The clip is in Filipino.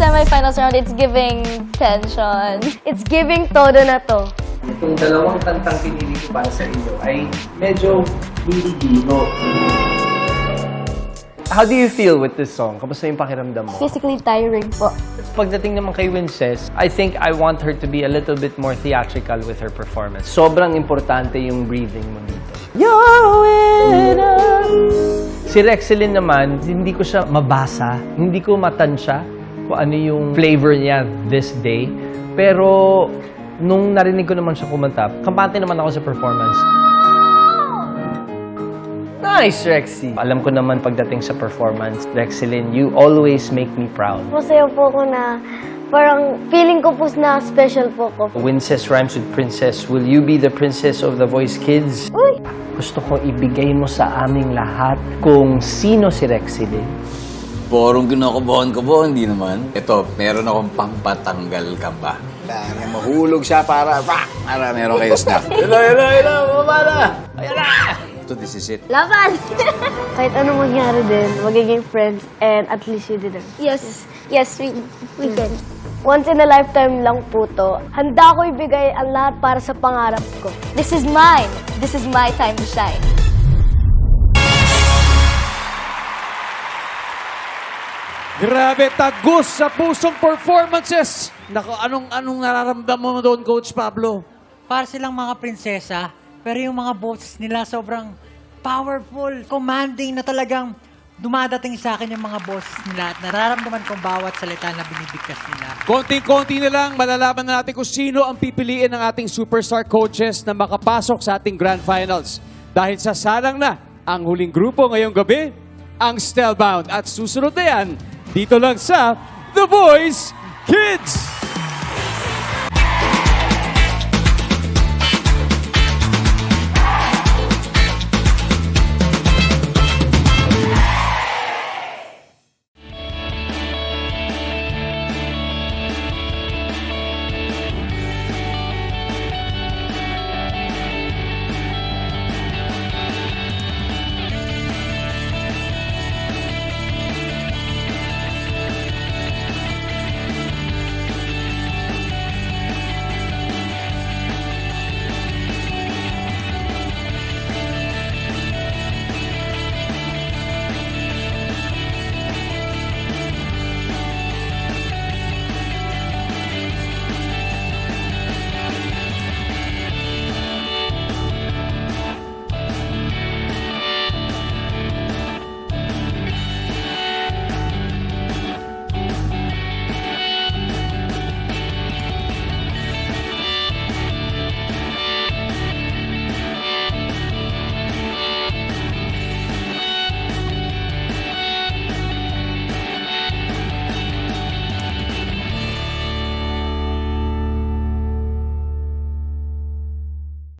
semifinals round, it's giving tension. It's giving todo na to. Itong dalawang kantang pinili ko para sa inyo ay medyo hindi biro. How do you feel with this song? Kamusta yung pakiramdam mo? Physically tiring po. Pagdating naman kay Winces, I think I want her to be a little bit more theatrical with her performance. Sobrang importante yung breathing mo dito. You're winner. Si Rexelin naman, hindi ko siya mabasa, hindi ko matansya kung ano yung flavor niya this day. Pero nung narinig ko naman siya kumanta, kampante naman ako sa performance. Nice, Rexy! Alam ko naman pagdating sa performance, Rexelin, you always make me proud. Masaya po ko na parang feeling ko po na special po ko. Winces rhymes with princess. Will you be the princess of the Voice Kids? Uy! Gusto ko ibigay mo sa aming lahat kung sino si Rexilin. Porong kinakabahan ka ba? Hindi naman. Ito, meron akong pampatanggal ka ba? Kaya mahulog siya para, pa! Para meron kayo snack. Hello, hello, hello! Baba na! Ayan na! Ito, this is it. Laban! Kahit anong mangyari din, magiging friends and at least you did it. Yes, yes, we, we can. Once in a lifetime lang po to. Handa ko ibigay ang lahat para sa pangarap ko. This is mine. This is my time to shine. Grabe, tagus sa pusong performances. Nako, anong anong nararamdaman mo doon, Coach Pablo? para silang mga prinsesa, pero yung mga boses nila sobrang powerful, commanding na talagang dumadating sa akin yung mga boses nila at nararamdaman kong bawat salita na binibigkas nila. Konting-konti na lang, malalaman na natin kung sino ang pipiliin ng ating superstar coaches na makapasok sa ating grand finals. Dahil sa salang na ang huling grupo ngayong gabi, ang Stellbound. At susunod na yan, dito lang sa The Voice Kids!